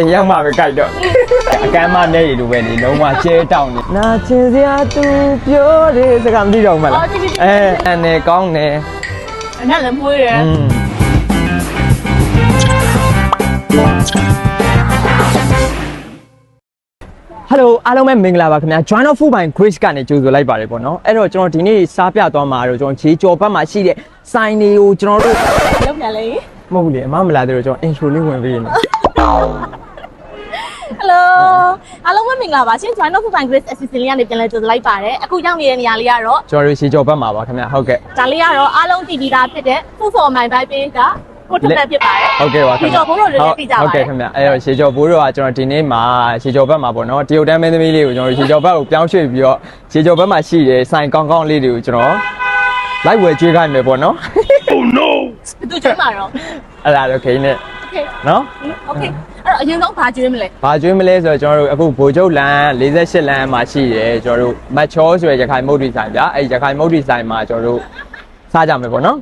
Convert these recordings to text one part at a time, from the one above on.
အိမ်ရောက်မှပဲကြိုက်တော့အကမ်းမနဲ့ရည်လိုပဲနေလုံးဝကျဲတောင်းနေနာချင်စရာသူပြောတယ်စကားမသိတော့ဘူးမလားအဲအနေကောင်းတယ်အနက်လည်းမွေးတယ်อืมဟယ်လိုအားလုံးပဲမင်္ဂလာပါခင်ဗျာ Join of Food by Grace ကနေကြိုဆိုလိုက်ပါတယ်ပေါ့နော်အဲ့တော့ကျွန်တော်ဒီနေ့စားပြသွားမှာတော့ကျွန်တော်ခြေကြော်ဘက်မှာရှိတဲ့စိုင်းတွေကိုကျွန်တော်တို့လောက်ပြန်လေမဟုတ်ဘူးလေအမမလာသေးတော့ကျွန်တော် intro လေးဝင်ပေးနေ ဟယ်လိုအားလုံးပဲမင်္ဂလာပါရှင် Join of Fine Grace Assistant လေးကနေပြန်လဲကြိုဆိုလိုက်ပါတယ်အခုရောက်နေတဲ့နေရာလေးကတော့ကျွန်တော်တို့ခြေကြော်ဘက်မှာပါခင်ဗျာဟုတ်ကဲ့ဒါလေးကတော့အားလုံးတည်ပြီးသားဖြစ်တဲ့ Food for My Bike Page ကကိုထက်တက်ဖြစ်ပါတယ်ဟုတ်ကဲ့ပါခင်ဗျာခြေကြော်ဘိုးတို့လည်းသိကြပါတယ်ဟုတ်ကဲ့ခင်ဗျာအဲ့တော့ခြေကြော်ဘိုးတို့ကကျွန်တော်ဒီနေ့မှာခြေကြော်ဘက်မှာပေါ့နော်တရုတ်တန်းမင်းသမီးလေးကိုကျွန်တော်တို့ခြေကြော်ဘက်ကိုပြောင်းရွှေ့ပြီးတော့ခြေကြော်ဘက်မှာရှိတဲ့ဆိုင်ကောင်းကောင်းလေးတွေကိုကျွန်တော်လိုက်ဝယ်ကျွေးခိုင်းမယ်ပေါ့နော်ဘယ်သူကျွေးမှာတော့အဲ့ဒါတော့ခိနေ Okay နော် Okay အဲ့ တော့အရင်ဆုံးဘာကျွေးမလဲဘာကျွေးမလဲဆိုတော့ကျွန်တော်တို့အခုဘိုလ်ချုပ်လမ်း48လမ်းမှာရှိတယ်ကျွန်တော်တို့မတ်ချောဆိုရရခိုင်မုတ်တီဆိုင်ဗျာအဲ့ရခိုင်မုတ်တီဆိုင်မှာကျွန်တော်တို့စားကြမယ်ပေါ့နော်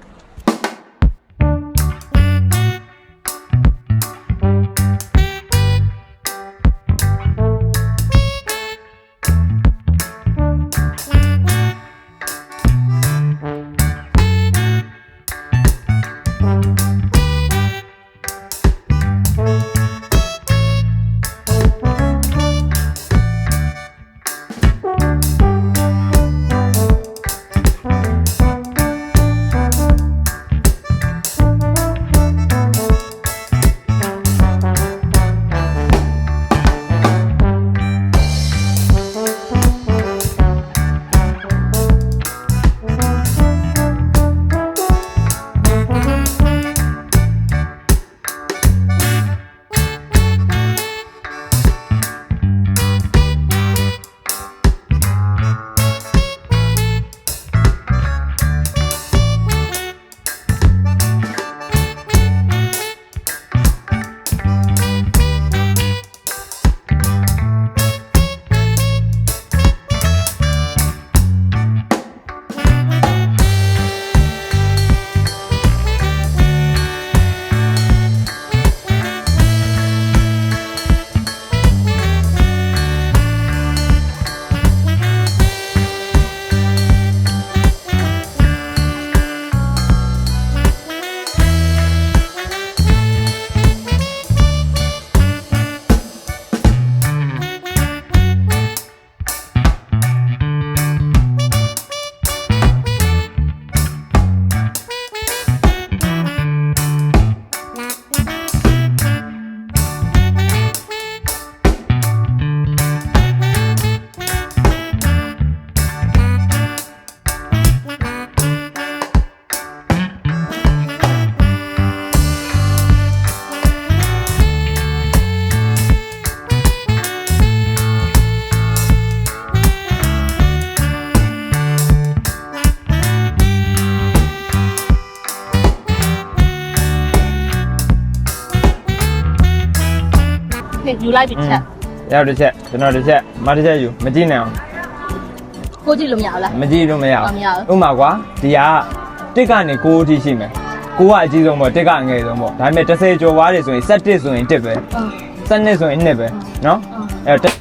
ယူလိုက်ပြီးချက်ရတော့တစ်ချက်ကျွန်တော်တစ်ချက်မတစ်ချက်ယူမကြည့်နိုင်အောင်ကိုကြည့်လို့မရဘူးလား မကြည့်လို့မရအောမရဘူး င်ဥပမာကွာဒီကတစ်ကနေ6အထိရှိမယ်ကိုကအကြီးဆုံးပေါ့တစ်ကအငယ်ဆုံးပေါ့ဒါပေမဲ့30ကျော်ွားတယ်ဆိုရင်7တစ်ဆိုရင်1ပဲ7နှစ်ဆိုရင်1ပဲနော်အဲတော့တစ်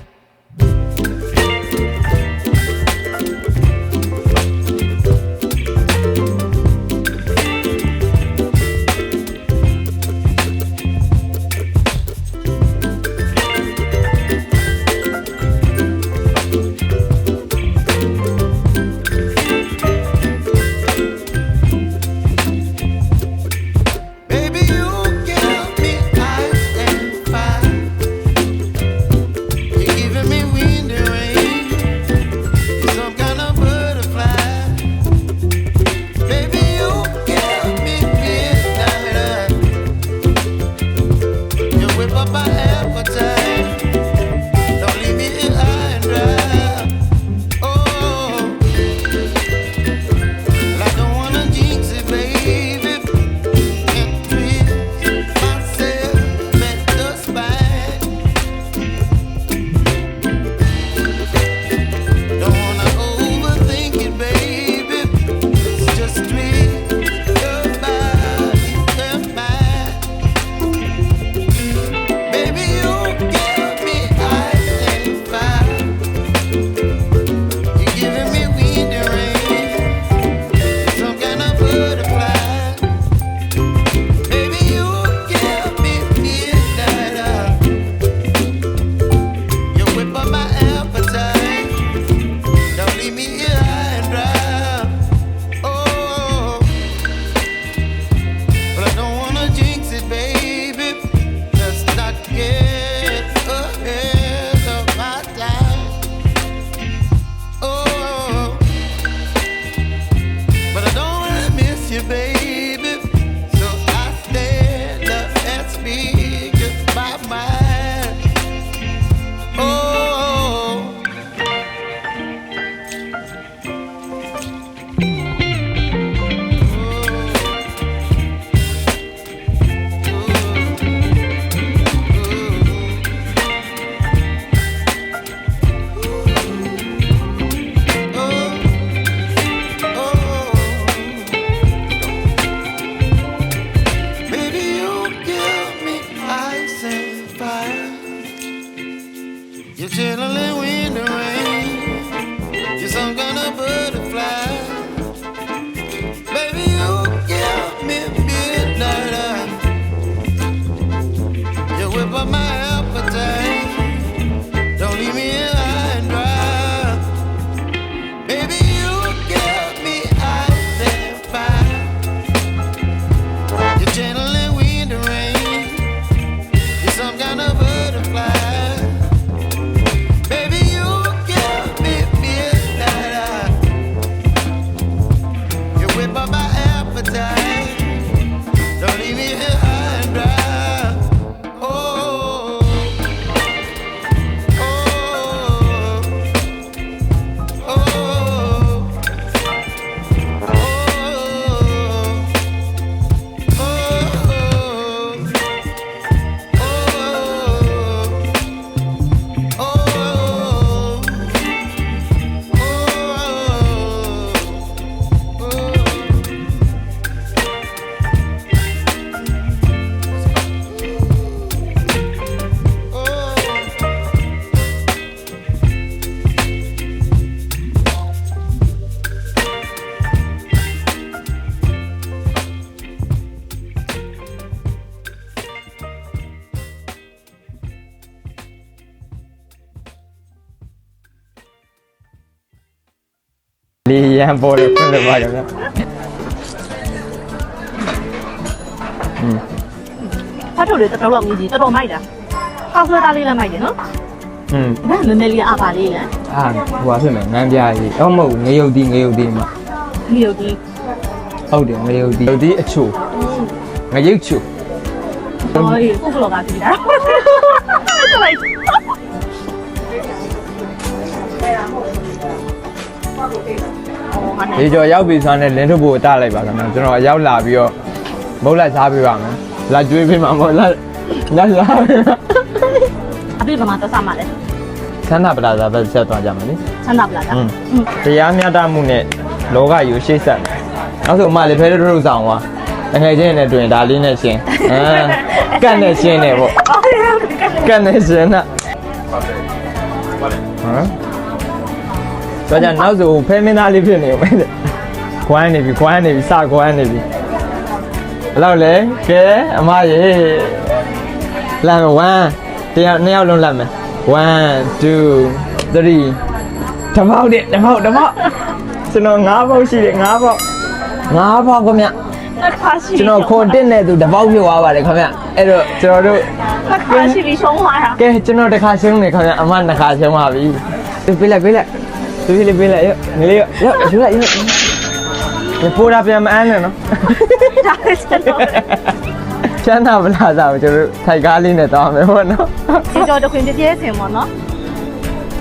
ရန်ပေါ်တယ်ဖွင့်လို့ပါကြဗျာဖတ်ထုတ်လေးတော်တော်မြည်ကြီးတော်တော်မိုက်တာပေါက်ဆွဲသားလေးလည်းမိုက်တယ်နော်။อืมဒါနည်းနည်းလေးအပါလေးလဲအာဟိုပါဖြစ်မယ်ငန်းပြားကြီး။အော်မဟုတ်ငရုတ်တီးငရုတ်တီးမှာဒီလိုကြီးဟုတ်တယ်ငရုတ်တီးငရုတ်တီးအချိုငရုတ်ချို ဟောဒီကိုကလောကကြီးတာဆက်လို က်အော်ဟာနေဒီကျော်ရောက်ပြီဆိုတော့လင်းထုတ်ဖို့တလိုက်ပါခင်ဗျာကျွန်တော်အရောက်လာပြီးတော့မဟုတ်လက်စားပေးပါမယ်။လက်ကျွေးပေးမှာမဟုတ်လက်လက်စားပေးပါအပြည့်ဗမာသက်စားမှာလဲဆန္ဒပလာဇာပဲဆက်သွားကြမယ်လေဆန္ဒပလာတာอืมတရားမျှတမှုနဲ့လောကကြီးကိုရှေ့ဆက်မယ်နောက်ဆိုအမလေးဖဲထုတ်ထုတ်ဆောင်သွားအငယ်ချင်းနဲ့တွေ့ရင်ဒါလေးနဲ့ရှင်းအာကတ်နဲ့ရှင်းတယ်ပေါ့ကတ်နဲ့ရှင်းတာဟမ် ဆိုကြနောက်ဆိုဖဲမင်းသားလေးဖြစ်နေဦးမယ်ခွမ်းနေပြီခွမ်းနေပြီစခွမ်းနေပြီဘယ်လောက်လဲကဲအမရေလမ်း1တရားနှစ်ယောက်လုံးလမ်းမယ်1 2 3ဓမောက်တဲ့ဓမောက်ဓမောက်ကျွန်တော်၅ပေါက်ရှိတယ်၅ပေါက်၅ပေါက်ခင်ဗျတစ်ခါရှိကျွန်တော်ခွန်တက်နေသူဓပေါက်ဖြစ်သွားပါတယ်ခင်ဗျအဲ့တော့ကျွန်တော်တို့တစ်ခါရှိပြီးရှုံးသွားတာကဲကျွန်တော်တစ်ခါရှင်းနေခင်ဗျအမနှစ်ခါရှင်းပါပြီပေးလိုက်ပေးလိုက် ပေးလိုက်ပေးလိုက်ရောငလေးရောရောယူလိုက်ယူလိုက်ဒီပိုးတာပြန်မအမ်းနဲ့နော်ဒါလည်းကျွန်တော်ချမ်းသာမလားစားကိုကျွန်တော်တို့ထိုက်ကားလေးနဲ့တောင်းမယ်ပေါ့နော်ဒီကြော်တခွင်ပြည့်ပြည့်စင်ပေါ့နော်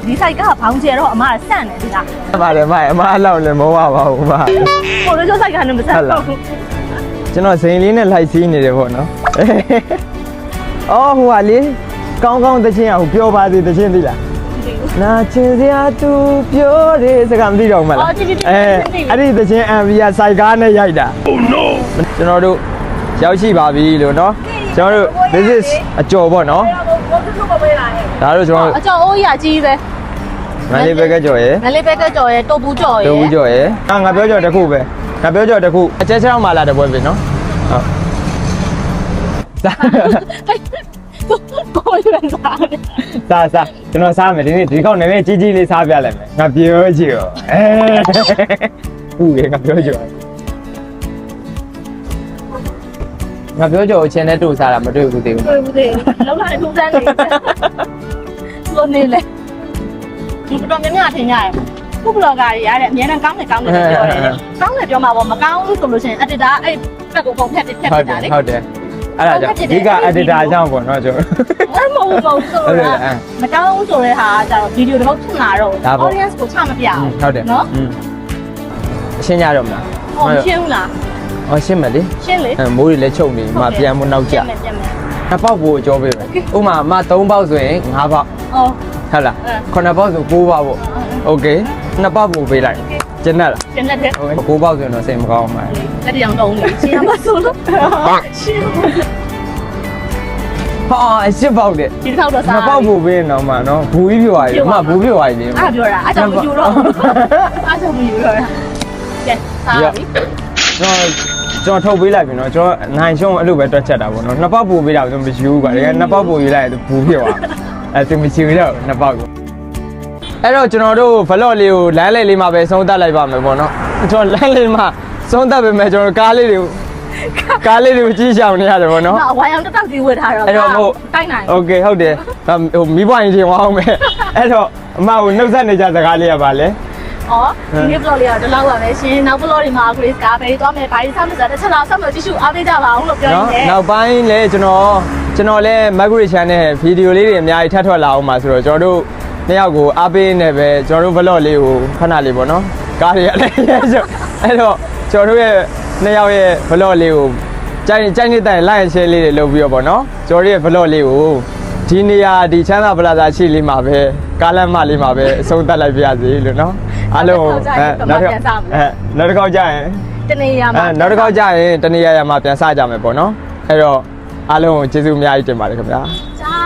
ဒီဆိုင်ကဘောင်းကျဲတော့အမဆန့်တယ်ဒီကပါတယ်မအမအလောက်လည်းမဟုတ်ပါဘူးဗျဟိုလိုကြောဆိုင်ကလည်းမဆန့်တော့ဘူးကျွန်တော်စိန်လေးနဲ့လိုက်စီးနေတယ်ပေါ့နော်အော်ဟိုကလေကောင်းကောင်းတချင်းအောင်ပြောပါသေးတချင်းသိလား နာချင်စရာသူပြောတယ်စကားမသိတော့ဘူးမလားအဲအဲ့ဒီတချင်းအမ်ဗီယာစိုက်ကားနဲ့ရိုက်တာ Oh no ကျွန်တော်တို့ရောက်ရှိပါပြီလို့နော်ကျွန်တော်တို့ this is အကျော်ပေါ့နော်ဘောတူလို့ပဲလာရဲ့ဒါတို့ကျွန်တော်အကျော်အိုးရကြီးပဲမန္တလေးဘက်ကကျော်ရယ်ငလေးဘက်ကကြော်ရဲ့တုတ်ဘူးကြော်ရဲ့တို့ဦးကျော်ရယ်အာငါပြောကျော်တစ်ခုပဲငါပြောကျော်တစ်ခုအကျဲချောင်းမှလာတဲ့ပွဲပဲနော်ဟုတ် စားကိုရွယ်စားတယ်စားစားကျွန်တော်စားမယ်ဒီနေ့ဒီကောက်နည်းနည်းကြီးကြီးလေးစားပြလိုက်မယ်ငါပြောကြည့်ရောအဲဟုတ်ကဲ့ငါပြောကြည့်ငါပြောကြအချင်းနဲ့တူစားတာမတွေ့ဘူးသေးဘူးတွေ့ဘူးသေးလောက်လာတဲ့ထုံးစမ်းနေလို့နေလေဒီတော့မြင်များထင်ကြရဲ့ခုဘလော့ဂါတွေရတဲ့အများနဲ့ကောင်းတယ်ကောင်းတယ်ပြောတယ်ကောင်းတယ်ပြောမှာပေါ့မကောင်းဘူးဆိုလို့ရှိရင်အတ္တဒါအဲ့ဘက်ကိုပုံဖြတ်ဖြတ်ဖြတ်ဟုတ်တတာယ်လေဟုတ်တယ် အဲ့ဒါကြောင့်အဓိက editor အကြောင်းပေါ့နော်ကျွန်တော် အဲ့မဟုတ်ဘူးဆို ဟုတ်တယ် တော့ အဲ့ မကောင်းဘူးဆိုတဲ့ဟာကကျတော့ဗီဒီယိုတော့ဖြစ်လာတော့ ဒါပေါ့ audience ကိုချမပြအောင် ဟုတ်တယ် နော် อืมအရှင်းကြတော့မလား ဟောရှင်းဘူးလား ဟောရှင်းမယ်လေ ရှင်းလေ အဲမိုးတွေလည်းချုပ်နေမှပြန်မနောက်ကြ ပြန်မယ်ပြန်မယ် နှစ်ပေါက်ကိုကြောပေးမယ်ဥမာမ3ပေါက်ဆိုရင်5ပေါက် အော် ဟုတ်လား အဲ ခုနှစ်ပေါက်ဆို9ပေါက်ပေါ့โอเคနှစ်ပေါက်ကိုပေးလိုက်ကျင်းတ်လား ပြန်လက်တဲ့ โอเค9ပေါက်ဆိုရင်တော့စိတ်မကောင်းပါဘူး လက်တရောင်တုံးနေရှင်းရမှာဆိုလို့ရှင်းဟာအစ်စ်ပေါက်တဲ့ဒီတစ်ခေါက်တော့စားနှစ်ပေါက်ပို့ပေးရင်တော့မှနော်ဘူးကြီးပြောရည်အမဘူးပြောရည်လေအဲ့ဒါပြောတာအဲ့ကြောင့်မယူတော့ဘူးအဲ့ကြောင့်မယူတော့တာကဲစားပြီကျွန်တော်ကျွန်တော်ထုတ်ပေးလိုက်ပြီနော်ကျွန်တော်နိုင်ရှုံးအဲ့လိုပဲတွက်ချက်တာပေါ့နော်နှစ်ပေါက်ပို့ပေးတာကျွန်တော်မယူဘူးကွာတကယ်နှစ်ပေါက်ပို့ယူလိုက်ရင်ဘူးဖြစ်သွားအဲ့သူမချီဘူးတော့နှစ်ပေါက်ကိုအဲ့တော့ကျွန်တော်တို့ vlog လေးကိုလမ်းလေးလေးမှာပဲဆုံးသတ်လိုက်ပါမယ်ပေါ့နော်ကျွန်တော်လမ်းလေးမှာ ဆုံးသတ်ပေမဲ့ကျွန်တော်ကားလေးတွေကိုကားလေးတွေကိုကြီးရှောင်နေရတယ်ပေါ့နော် နော်ဝိုင်းအောင်တက်တက်စီဝတ်ထားတော့ အဲ့တော့မို့ တိုက်နိုင် โอเคဟုတ်တယ်ဟိုမိဘရင်ချင်းဝအောင်မယ်အဲ့တော့အမကိုနှုတ်ဆက်နေကြစကားလေးရပါလေ ဩဒီနေ့ vlog လေးကတော့ဒီလောက်ပါပဲရှင်နောက် vlog တွေမှာ Grace ကပဲသွားမယ်ဘာကြီးစားမစားတစ်ချက်လောက်ဆက်မလို့ကြည့်ရှုအားပေးကြပါအောင်လို့ပြောရ နော် င်းနဲ့ နောက်ပိုင်းလဲကျွန်တော်ကျွန်တော်လဲ Margaret Channel ဗီဒီယိုလေးတွေအများကြီးထပ်ထွက်လာအောင်ပါဆိုတော့ကျွန်တော်တို့နှစ်ယောက်ကိုအားပေးနေပဲကျွန်တော်တို့ vlog လေးကိုခဏလေးပေါ့နော်ကားတွေလည်းရဲဆိုအဲ့တော့ ကျွန်တော်တို့ရဲ့နှစ်ယောက်ရဲ့ vlog လေးကိုကြိုင်ကြိုင်နေတိုင် like and share လေးတွေလုပ်ပြီးတော့ပေါ့နော်ကျွန်တော်တို့ရဲ့ vlog လေးကိုဒီနေရာဒီချမ်းသာပလာဇာရှိလေးမှာပဲကားလမ်းမလေးမှာပဲအဆုံးသတ်လိုက်ပြရစီလို့နော်အားလုံးအဲနောက်တစ်ခါအဲနောက်တစ်ခါကြာရင်တနေရာမှာအဲနောက်တစ်ခေါက်ကြာရင်တနေ့ရရမှာပြန်စကြမယ်ပေါ့နော်အဲ့တော့အားလုံးကိုကျေးဇူးအများကြီးတင်ပါတယ်ခင်ဗျာจ้า